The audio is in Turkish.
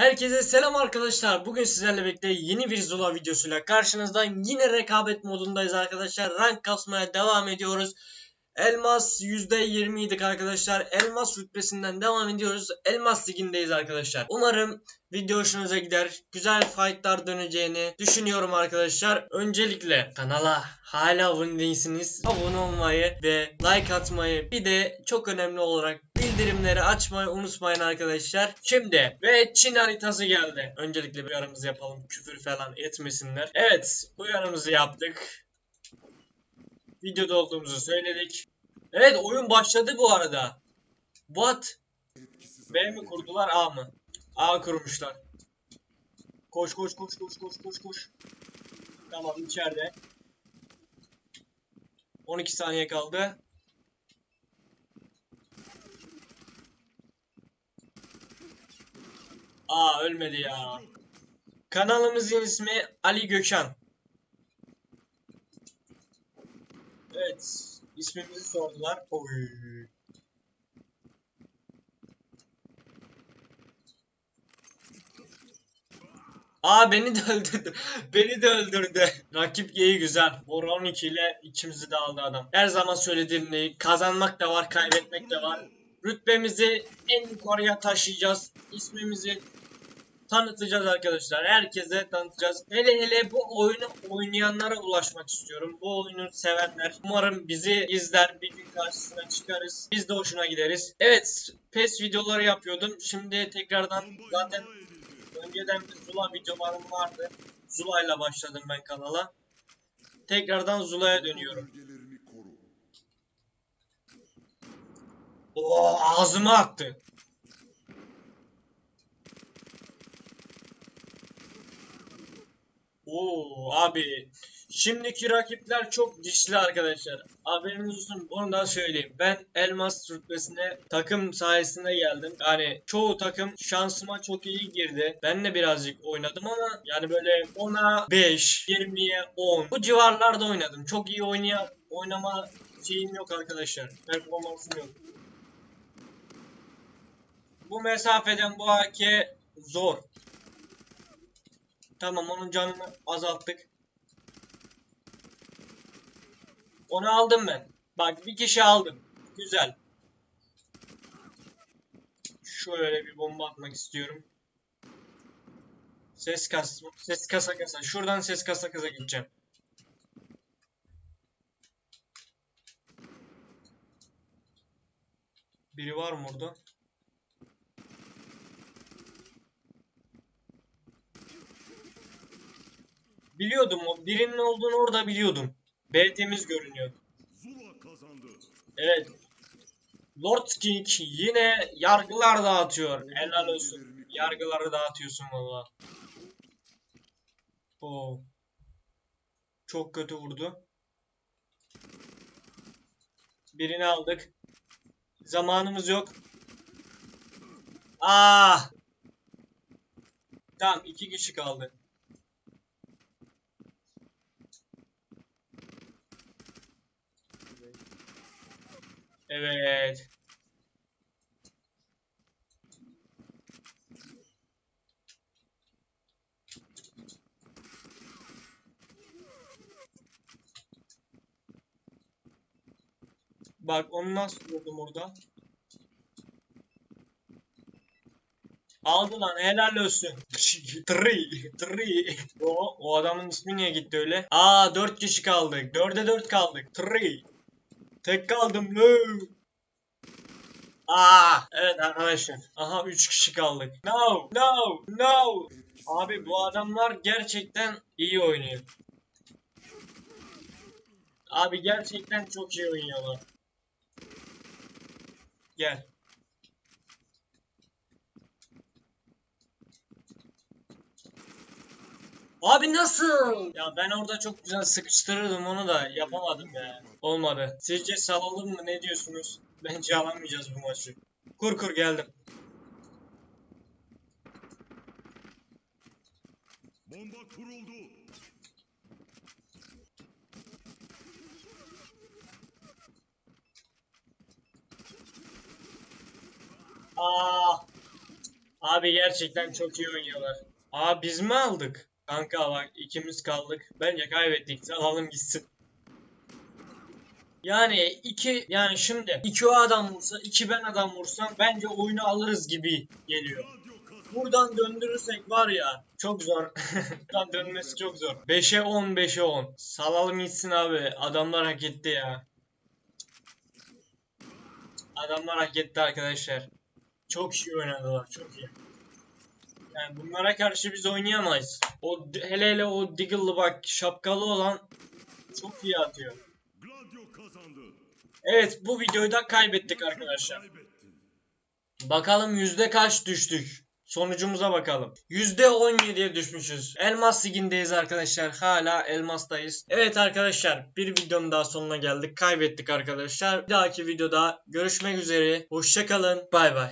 Herkese selam arkadaşlar. Bugün sizlerle birlikte yeni bir Zula videosuyla karşınızdan yine rekabet modundayız arkadaşlar. Rank kasmaya devam ediyoruz. Elmas %20 idik arkadaşlar. Elmas rütbesinden devam ediyoruz. Elmas ligindeyiz arkadaşlar. Umarım video hoşunuza gider. Güzel fightlar döneceğini düşünüyorum arkadaşlar. Öncelikle kanala hala abone değilsiniz. Abone olmayı ve like atmayı bir de çok önemli olarak bildirimleri açmayı unutmayın arkadaşlar. Şimdi ve Çin haritası geldi. Öncelikle bir aramızı yapalım. Küfür falan etmesinler. Evet uyarımızı yaptık. Videoda olduğumuzu söyledik. Evet oyun başladı bu arada. What? B mi kurdular A mı? A kurmuşlar. Koş koş koş koş koş koş koş. Tamam içeride. 12 saniye kaldı. Aa ölmedi ya. Kanalımızın ismi Ali Gökhan. Evet. ismimizi sordular. Oy. Aa beni de öldürdü. beni de öldürdü. Rakip G'yi güzel. Bora 12 ile ikimizi de aldı adam. Her zaman söylediğim gibi kazanmak da var, kaybetmek de var. Rütbemizi en yukarıya taşıyacağız. İsmimizi tanıtacağız arkadaşlar. Herkese tanıtacağız. Hele hele bu oyunu oynayanlara ulaşmak istiyorum. Bu oyunu sevenler. Umarım bizi izler. Bir gün karşısına çıkarız. Biz de hoşuna gideriz. Evet. PES videoları yapıyordum. Şimdi tekrardan zaten önceden bir Zula videolarım vardı. Zula ile başladım ben kanala. Tekrardan Zula'ya dönüyorum. Oo ağzıma attı. Oo abi. Şimdiki rakipler çok dişli arkadaşlar. Haberiniz olsun onu da söyleyeyim. Ben Elmas rütbesine takım sayesinde geldim. Yani çoğu takım şansıma çok iyi girdi. Ben de birazcık oynadım ama yani böyle 10'a 5, 20'ye 10 bu civarlarda oynadım. Çok iyi oynaya oynama şeyim yok arkadaşlar. Performansım yok. Bu mesafeden bu AK zor. Tamam onun canını azalttık. Onu aldım ben. Bak bir kişi aldım. Güzel. Şöyle bir bomba atmak istiyorum. Ses kas, ses kasa kasa. Şuradan ses kasa kasa gideceğim. Biri var mı orada? Biliyordum o. Birinin olduğunu orada biliyordum. B temiz görünüyor. Evet. Lord King yine yargılar dağıtıyor. Helal olsun. Yargıları dağıtıyorsun valla. Oo. Çok kötü vurdu. Birini aldık. Zamanımız yok. Aa! Tamam iki kişi kaldı. Evet. Bak onu nasıl vurdum orada? Aldı lan helal olsun. Three, three. O, o adamın ismi niye gitti öyle? Aa 4 kişi kaldık. 4'e 4 kaldık. Three. Tek kaldım. No. Aa, evet arkadaşlar. Aha 3 kişi kaldık. No, no, no. Abi bu adamlar gerçekten iyi oynuyor. Abi gerçekten çok iyi oynuyorlar. Gel. Abi nasıl? Ya ben orada çok güzel sıkıştırırdım onu da yapamadım ya. Olmadı. Sizce salalım mı ne diyorsunuz? Bence alamayacağız bu maçı. Kur kur geldim. Bomba kuruldu. Aa, Abi gerçekten çok iyi oynuyorlar. Aa biz mi aldık? Kanka bak ikimiz kaldık. Bence kaybettik. Alalım gitsin. Yani iki yani şimdi iki o adam vursa iki ben adam vursam bence oyunu alırız gibi geliyor. Buradan döndürürsek var ya çok zor. Buradan dönmesi çok zor. 5'e 10 5'e 10. Salalım gitsin abi. Adamlar hak etti ya. Adamlar hak etti arkadaşlar. Çok iyi oynadılar. Çok iyi. Yani bunlara karşı biz oynayamayız. O hele hele o Diggle'lı bak şapkalı olan çok iyi atıyor. Evet bu videoyu da kaybettik arkadaşlar. Bakalım yüzde kaç düştük? Sonucumuza bakalım. Yüzde 17'ye düşmüşüz. Elmas ligindeyiz arkadaşlar. Hala elmastayız. Evet arkadaşlar bir videonun daha sonuna geldik. Kaybettik arkadaşlar. Bir dahaki videoda görüşmek üzere. Hoşçakalın. Bay bay.